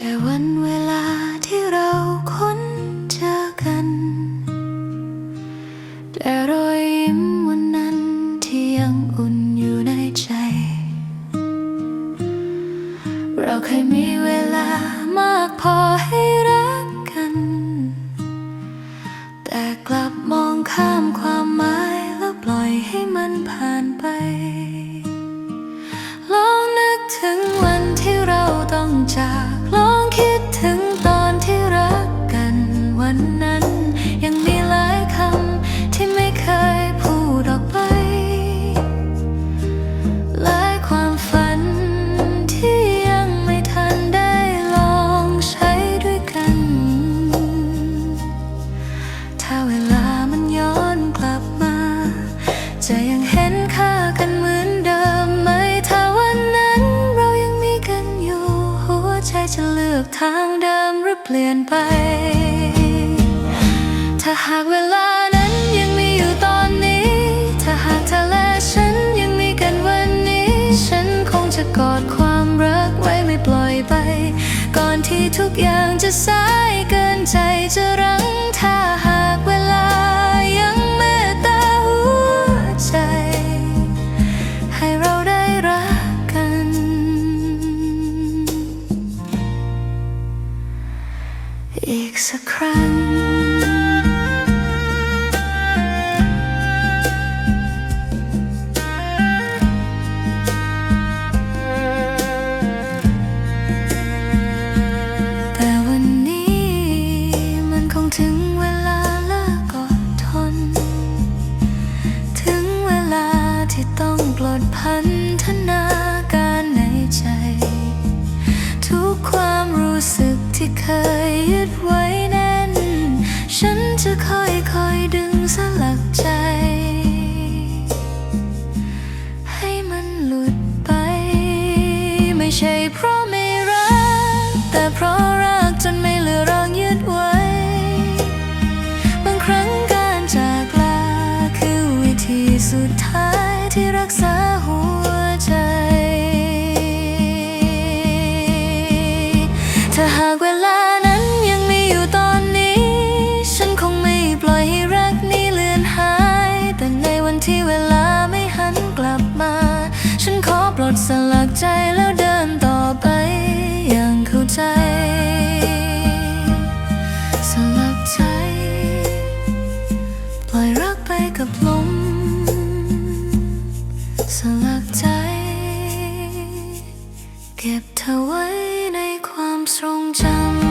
แต่วันเวลาที่เราค้นเจอกัน แต่รอยยิ้มวันนั้นที่ยังอุ่นอยู่ในใจ เราเคยมีเวลามากพอให้ ใจจะเลือกทางเดิมหรือเปลี่ยนไป ถ้าหากเวลานั้นยังมีอยู่ตอนนี้ ถ้าหากเธอและฉันยังมีกันวันนี้ ฉันคงจะกอดความรักไว้ไม่ปล่อยไป ก่อนที่ทุกอย่างจะสาย สักครั้ง แต่วันนี้มันคงถึงเวลาเลิกอดทน ถึงเวลาที่ต้องปลดพันธนาการในใจ ทุกความรู้สึก ที่เคยยึดไว้แน่น ฉันจะค่อยๆดึงสลักใจ ให้มันหลุดไป ไม่ใช่เพราะ หากเวลานั้นยังมีอยู่ตอนนี้ ฉันคงไม่ปล่อยให้รักนี้เลือนหาย แต่ในวันที่เวลาไม่หันกลับมา ฉันขอปลดสลักใจแล้วเดินต่อไป อย่างเข้าใจ สลักใจ ปล่อยรักไปกับลม สลักใจ เก็บเธอไว้ ทรงจำ